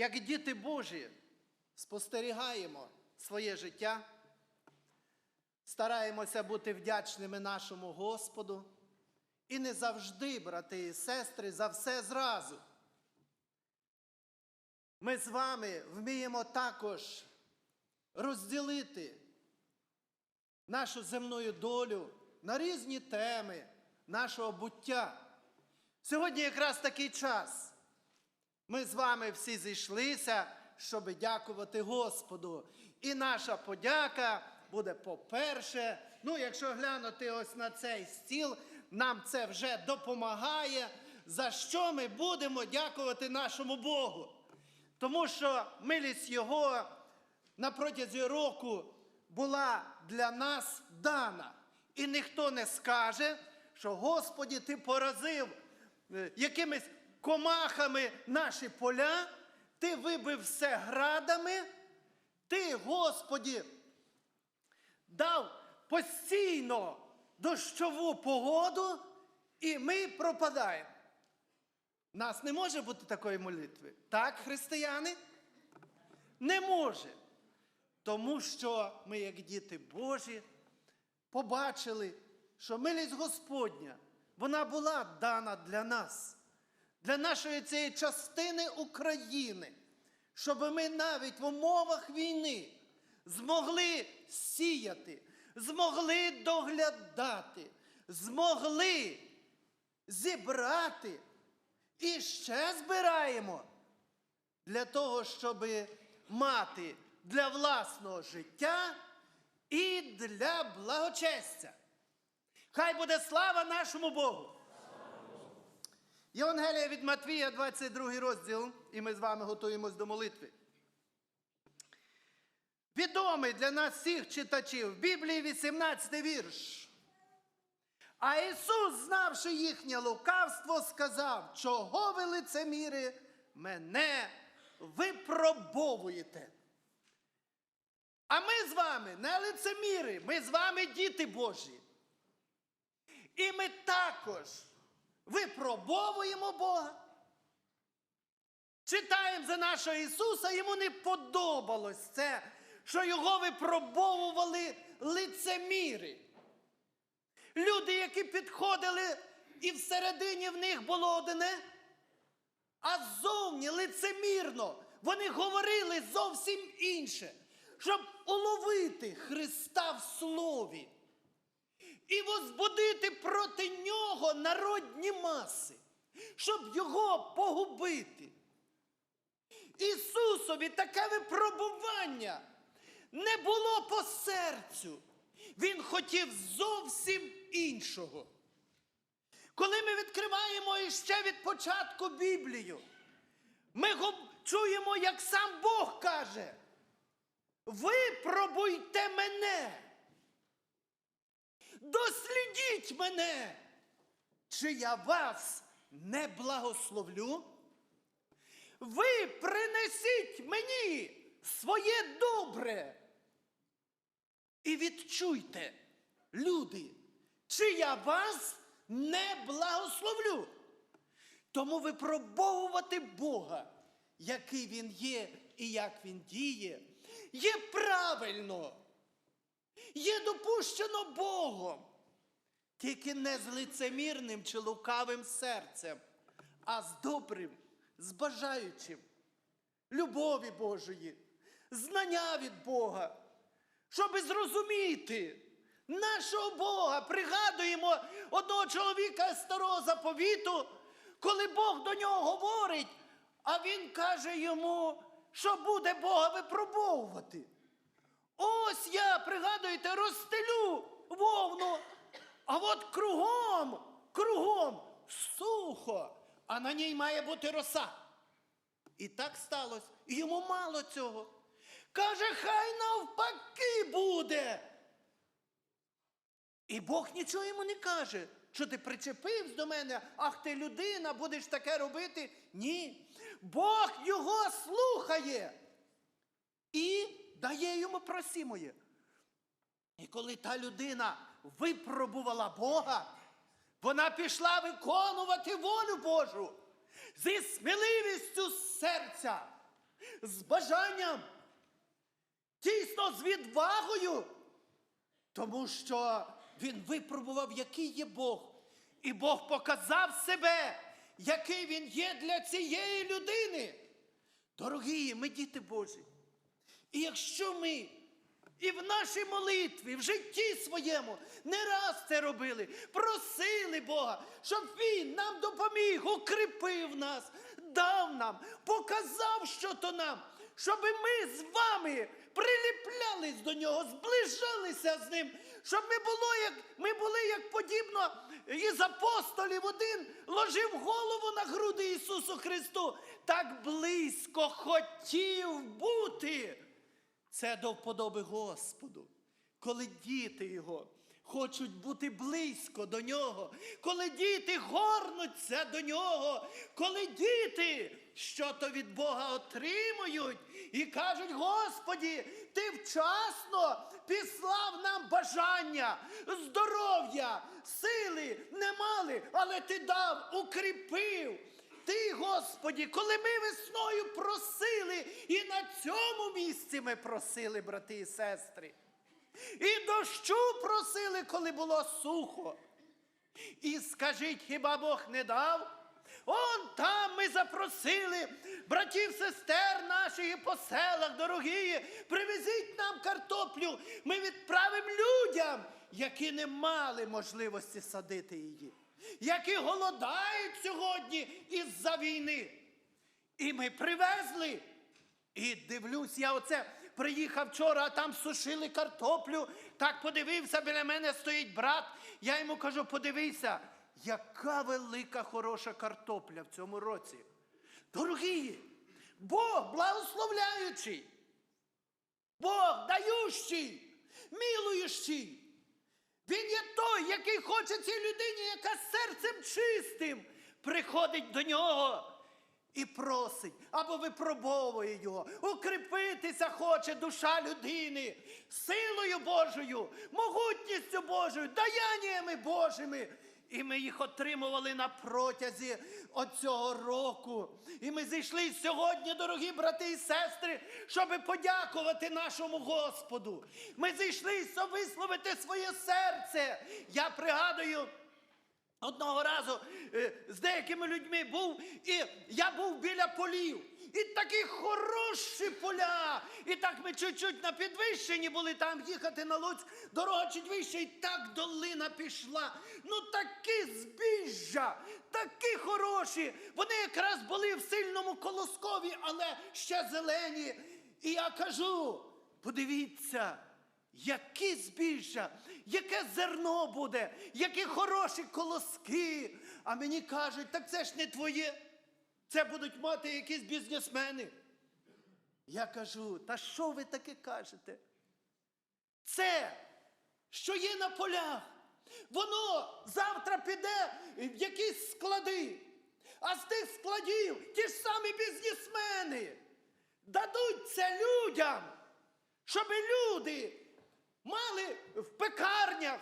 як діти Божі, спостерігаємо своє життя, стараємося бути вдячними нашому Господу. І не завжди, брати і сестри, за все зразу. Ми з вами вміємо також розділити нашу земну долю на різні теми нашого буття. Сьогодні якраз такий час. Ми з вами всі зійшлися, щоб дякувати Господу. І наша подяка буде по-перше. Ну, якщо глянути ось на цей стіл, нам це вже допомагає. За що ми будемо дякувати нашому Богу? Тому що милість Його на протязі року була для нас дана. І ніхто не скаже, що Господі, ти поразив е, якимись комахами наші поля, ти вибив все градами, ти, Господі, дав постійно дощову погоду, і ми пропадаємо. У нас не може бути такої молитви. Так, християни? Не може. Тому що ми, як діти Божі, побачили, що милість Господня, вона була дана для нас, для нашої цієї частини України, щоб ми навіть в умовах війни змогли сіяти, змогли доглядати, змогли зібрати і ще збираємо для того, щоб мати для власного життя і для благочестя. Хай буде слава нашому Богу. Євангелія від Матвія, 22 розділ, і ми з вами готуємось до молитви. Відомий для нас всіх читачів в Біблії 18 вірш. А Ісус, знавши їхнє лукавство, сказав, чого ви лицеміри мене випробовуєте. А ми з вами не лицеміри, ми з вами діти Божі. І ми також випробовуємо Бога. Читаємо за нашого Ісуса, йому не подобалось це, що його випробовували лицеміри. Люди, які підходили, і всередині в них було одне, а ззовні лицемірно вони говорили зовсім інше, щоб уловити Христа в слові і возбудити проти нього народні маси, щоб його погубити. Ісусові таке випробування не було по серцю. Він хотів зовсім іншого. Коли ми відкриваємо іще від початку Біблію, ми чуємо, як сам Бог каже: випробуйте мене, дослідіть мене, чи я вас не благословлю. Ви принесіть мені своє добре. І відчуйте, люди, чи я вас не благословлю. Тому випробовувати Бога, який Він є і як Він діє, є правильно, є допущено Богом, тільки не з лицемірним чи лукавим серцем, а з добрим, з бажаючим, любові Божої, знання від Бога щоб зрозуміти нашого Бога. Пригадуємо одного чоловіка старого заповіту, коли Бог до нього говорить, а він каже йому, що буде Бога випробовувати. Пригадуєте, розстелю вовну, а от кругом, кругом сухо, а на ній має бути роса. І так сталося. Йому мало цього. Каже, хай навпаки буде. І Бог нічого йому не каже. Що ти причепився до мене, ах ти людина, будеш таке робити? Ні. Бог його слухає і дає йому просімоє. І коли та людина випробувала Бога, вона пішла виконувати волю Божу зі сміливістю серця. з бажанням, тісно з відвагою, тому що він випробував, який є Бог. І Бог показав себе, який він є для цієї людини. Дорогі, ми діти Божі. І якщо ми і в нашій молитві, в житті своєму не раз це робили, просили Бога, щоб Він нам допоміг, укріпив нас, дав нам, показав, що то нам, щоб ми з вами приліплялись до нього, зближалися з ним, щоб ми, було, як, ми були як подібно із апостолів. Один ложив голову на груди Ісусу Христу, так близько хотів бути. Це до вподоби Господу, коли діти Його хочуть бути близько до нього, коли діти горнуться до нього, коли діти що-то від Бога отримують і кажуть: Господі, ти вчасно післав нам бажання, здоров'я, сили не мали, але ти дав, укріпив. Ти, Господі, коли ми весною просили, і на цьому місці ми просили, брати і сестри. І дощу просили, коли було сухо. І скажіть, хіба Бог не дав? Он там ми запросили братів, сестер наших по селах, дорогі, привезіть нам картоплю, ми відправимо людям, які не мали можливості садити її, які голодають сьогодні із-за війни. І ми привезли. І дивлюсь, я оце приїхав вчора, а там сушили картоплю. Так подивився, біля мене стоїть брат. Я йому кажу: подивися, яка велика хороша картопля в цьому році. Дорогі, Бог благословляючий, Бог даючий, милуючий. Він є той, який хоче цій людині, яка серцем чистим приходить до нього і просить або випробовує його. Укріпитися хоче душа людини силою Божою, могутністю Божою, даяннями Божими. І ми їх отримували на протязі оцього року. І ми зійшли сьогодні, дорогі брати і сестри, щоб подякувати нашому Господу. Ми зійшли, висловити своє серце. Я пригадую. Одного разу е, з деякими людьми був, і я був біля полів. І такі хороші поля. І так ми чуть-чуть на підвищенні були там їхати на Луцьк, дорога чуть вище, і так долина пішла. Ну такі збіжжя, такі хороші. Вони якраз були в сильному колоскові, але ще зелені. І я кажу: подивіться. Які збіжжя, яке зерно буде, які хороші колоски. А мені кажуть, так це ж не твоє. Це будуть мати якісь бізнесмени. Я кажу, та що ви таке кажете? Це, що є на полях, воно завтра піде в якісь склади. А з тих складів ті ж самі бізнесмени дадуть це людям, щоб люди мали в пекарнях,